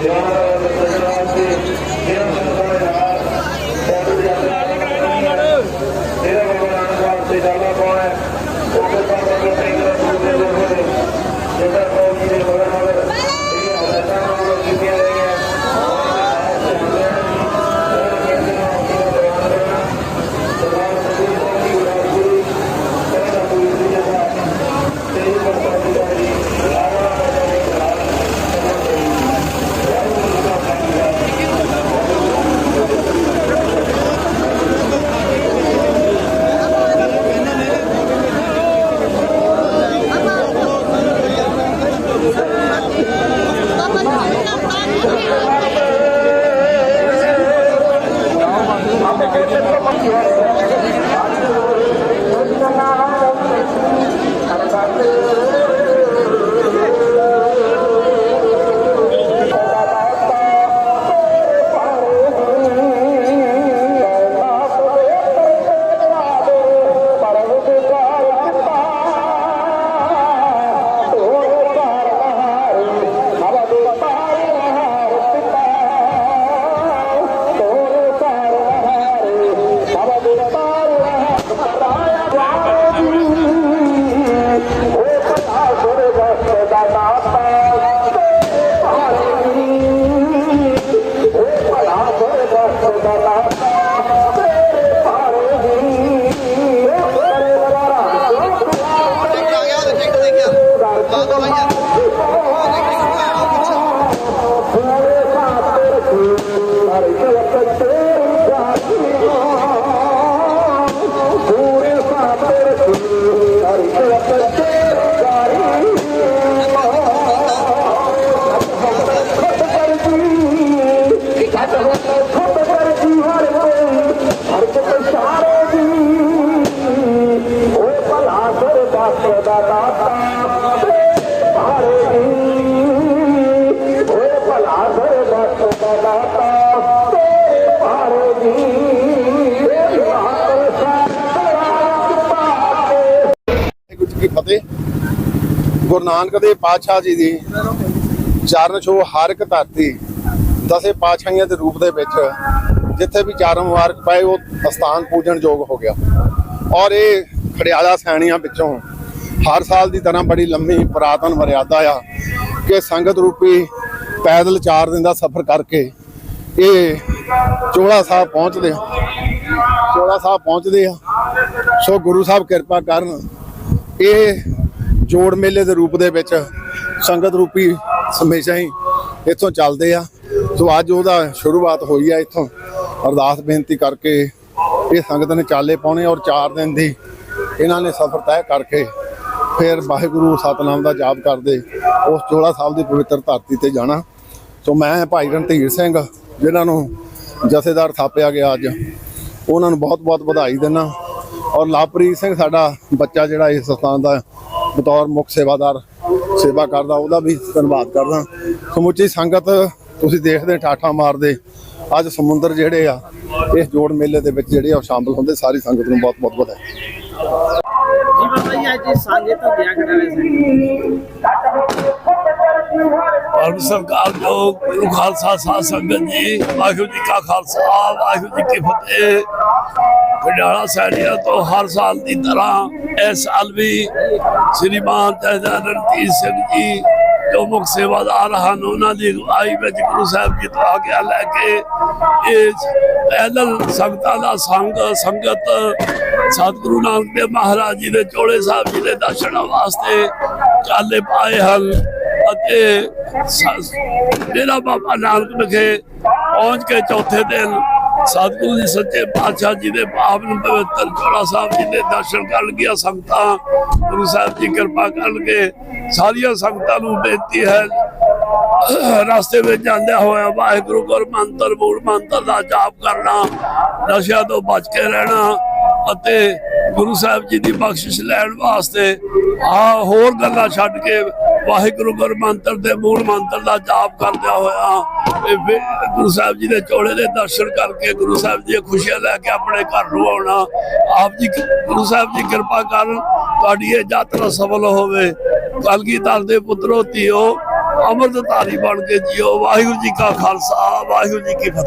Yeah. ਫਤਿਹ। ਗੁਰੂ ਨਾਨਕ ਦੇਵ ਪਾਤਸ਼ਾਹ ਜੀ ਦੀ ਚਰਨ ਛੋਹ ਹਰ ਇੱਕ ਧਰਤੀ ਦਸੇ ਪਾਤਸ਼ਾਹੀਆਂ ਦੇ ਰੂਪ ਦੇ ਵਿੱਚ ਜਿੱਥੇ ਵੀ ਚਾਰ ਮੁਬਾਰਕ ਪਏ, ਉਹ ਅਸਥਾਨ ਪੂਜਣ ਯੋਗ ਹੋ ਗਿਆ। ਔਰ ਇਹ ਖੜਿਆਲਾ ਸੈਣੀਆਂ ਵਿੱਚੋਂ ਹਰ ਸਾਲ ਦੀ ਤਰ੍ਹਾਂ ਬੜੀ ਲੰਮੀ ਪੁਰਾਤਨ ਮਰਿਆਦਾ ਆ ਕਿ ਸੰਗਤ ਰੂਪੀ ਪੈਦਲ 4 ਦਿਨ ਦਾ ਸਫ਼ਰ ਕਰਕੇ ਇਹ ਚੋਲਾ ਸਾਹਿਬ ਪਹੁੰਚਦੇ ਆ। ਚੋਲਾ ਸਾਹਿਬ ਪਹੁੰਚਦੇ ਆ। ਸੋ ਗੁਰੂ ਸਾਹਿਬ ਕਿਰਪਾ ਕਰਨ ਇਹ ਜੋੜ ਮੇਲੇ ਦੇ ਰੂਪ ਦੇ ਵਿੱਚ ਸੰਗਤ ਰੂਪੀ ਹਮੇਸ਼ਾ ਹੀ ਇੱਥੋਂ ਚੱਲਦੇ ਆ। ਸੋ ਅੱਜ ਉਹਦਾ ਸ਼ੁਰੂਆਤ ਹੋਈ ਆ ਇੱਥੋਂ। ਅਰਦਾਸ ਬੇਨਤੀ ਕਰਕੇ ਇਹ ਸੰਗਤ ਨੇ ਚਾਲੇ ਪਾਉਣੇ ਔਰ 4 ਦਿਨ ਦੀ ਇਹਨਾਂ ਨੇ ਸਫ਼ਰ ਤੈਅ ਕਰਕੇ ਫਿਰ ਵਾਹਿਗੁਰੂ ਸਤਨਾਮ ਦਾ ਜਾਪ ਕਰਦੇ ਉਸ ਚੋਲਾ ਸਾਹਿਬ ਦੀ ਪਵਿੱਤਰ ਧਰਤੀ ਤੇ ਜਾਣਾ। ਸੋ ਮੈਂ ਭਾਈ ਰਣਧੀਰ ਸਿੰਘ, ਜਿਨ੍ਹਾਂ ਨੂੰ ਜਥੇਦਾਰ ਥਾਪਿਆ ਗਿਆ ਅੱਜ, ਉਹਨਾਂ ਨੂੰ ਬਹੁਤ-ਬਹੁਤ ਵਧਾਈ ਦਿੰਦਾ। ਔਰ ਲਾਪ੍ਰੀਤ ਸਿੰਘ ਸਾਡਾ ਬੱਚਾ ਜਿਹੜਾ ਇਸ ਸਥਾਨ ਦਾ ਬਤੌਰ ਮੁੱਖ ਸੇਵਾਦਾਰ, ਸੇਵਾ ਕਰਦਾ, ਉਹਦਾ ਵੀ ਧੰਨਵਾਦ ਕਰਦਾ। ਸਮੁੱਚੀ ਸੰਗਤ ਤੁਸੀਂ ਦੇਖਦੇ ਠਾਠਾ ਮਾਰਦੇ। ਅੱਜ ਸਮੁੰਦਰ ਜਿਹੜੇ ਆ, ਇਸ ਜੋੜ ਮੇਲੇ ਦੇ ਵਿੱਚ ਜਿਹੜੇ ਆ ਉਹ ਸ਼ਾਮਲ ਹੁੰਦੇ, ਸਾਰੀ ਸੰਗਤ ਨੂੰ ਬਹੁਤ-ਬਹੁਤ ਵਧਾਈ। ਜੀ ਬਾਬਾ ਅੱਜ ਸਾਂਝੇ ਤੋਂ ਗਿਆ ਖੜਾ ਵੈਸੇ ਭਾਰਤ ਸਰਕਾਰ ਜੋ ਗੁਰੂ ਖਾਲਸਾ ਸਾਧ ਸੰਗਤ ਜੀ, ਵਾਹਿਗੁਰੂ ਜੀ ਕਾ ਖਾਲਸਾ, ਵਾਹਿਗੁਰੂ ਜੀ ਕੀ ਫਤਿਹ। ਖਡਾਲਾ ਸੈਣੀਆਂ ਤੋਂ ਹਰ ਸਾਲ ਦੀ ਤਰ੍ਹਾਂ ਇਸ ਸਾਲ ਵੀ ਸ੍ਰੀਮਾਨ ਜਥੇਦਾਰ ਰਣਜੀਤ ਸਿੰਘ ਜੀ, ਜੋ ਮੁੱਖ ਸੇਵਾਦਾਰ ਹਨ, ਉਹਨਾਂ ਦੀ ਅਗਵਾਈ ਵਿੱਚ ਗੁਰੂ ਸਾਹਿਬ ਜੀ ਤੋਂ ਆਗਿਆ ਲੈ ਕੇ ਇਹ ਪੈਦਲ ਸੰਗਤਾਂ ਦਾ ਸੰਗ, ਸੰਗਤ ਸਤਿਗੁਰੂ ਨਾਨਕ ਦੇਵ ਮਹਾਰਾਜ ਜੀ ਦੇ ਚੋਲੇ ਸਾਹਿਬ ਜੀ ਦੇ ਦਰਸ਼ਨਾਂ ਵਾਸਤੇ ਚਾਲੇ ਪਾਏ ਹਨ। ਅਤੇ ਡੇਰਾ ਬਾਬਾ ਨਾਨਕ ਵਿਖੇ ਪਹੁੰਚ ਕੇ ਚੌਥੇ ਦਿਨ ਸਤਿਗੁਰੂ ਜੀ ਸੱਚੇ ਪਾਤਸ਼ਾਹ ਜੀ ਦੇ ਪਾਵਨ ਪਵਿੱਤਰ ਚੋਲਾ ਸਾਹਿਬ ਜੀ ਦੇ ਦਰਸ਼ਨ ਕਰਨ ਗਿਆ ਸੰਗਤਾਂ, ਗੁਰੂ ਸਾਹਿਬ ਜੀ ਕਿਰਪਾ ਕਰਨਗੇ। ਸਾਰੀਆਂ ਸੰਗਤਾਂ ਨੂੰ ਬੇਨਤੀ ਹੈ, ਰਸਤੇ ਵਿੱਚ ਜਾਂਦਿਆਂ ਹੋਇਆ ਵਾਹਿਗੁਰੂ ਗੁਰ ਮੰਤਰ ਮੂਲ ਮੰਤਰ ਦਾ ਜਾਪ ਕਰਨਾ, ਨਸ਼ਿਆਂ ਤੋਂ ਬਚ ਕੇ ਰਹਿਣਾ ਅਤੇ ਗੁਰੂ ਸਾਹਿਬ ਜੀ ਦੀ ਬਖਸ਼ਿਸ਼ ਲੈਣ ਵਾਸਤੇ ਆ ਹੋਰ ਗੱਲਾਂ ਛੱਡ ਕੇ ਵਾਹਿਗੁਰੂ ਗੁਰ ਮੰਤਰ ਦੇ ਮੂਲ ਮੰਤਰ ਦਾ ਜਾਪ ਕਰਦਿਆਂ ਹੋਇਆ ਗੁਰੂ ਸਾਹਿਬ ਜੀ ਦੇ ਚੋਲੇ ਦੇ ਦਰਸ਼ਨ ਕਰਕੇ ਗੁਰੂ ਸਾਹਿਬ ਦੀਆਂ ਖੁਸ਼ੀਆਂ ਲੈ ਕੇ ਆਪਣੇ ਘਰ ਨੂੰ ਆਉਣਾ। ਆਪ ਜੀ ਗੁਰੂ ਸਾਹਿਬ ਜੀ ਕਿਰਪਾ ਕਰਨ ਤੁਹਾਡੀ ਇਹ ਯਾਤਰਾ ਸਫਲ ਹੋਵੇ। ਕਲਗੀਧਰ ਦੇ ਪੁੱਤਰੋ, ਧੀਓ, ਅੰਮ੍ਰਿਤਧਾਰੀ ਬਣ ਕੇ ਜਿਓ। ਵਾਹਿਗੁਰੂ ਜੀ ਕਾ ਖਾਲਸਾ, ਵਾਹਿਗੁਰੂ ਜੀ ਕੀ ਫਤਿਹ।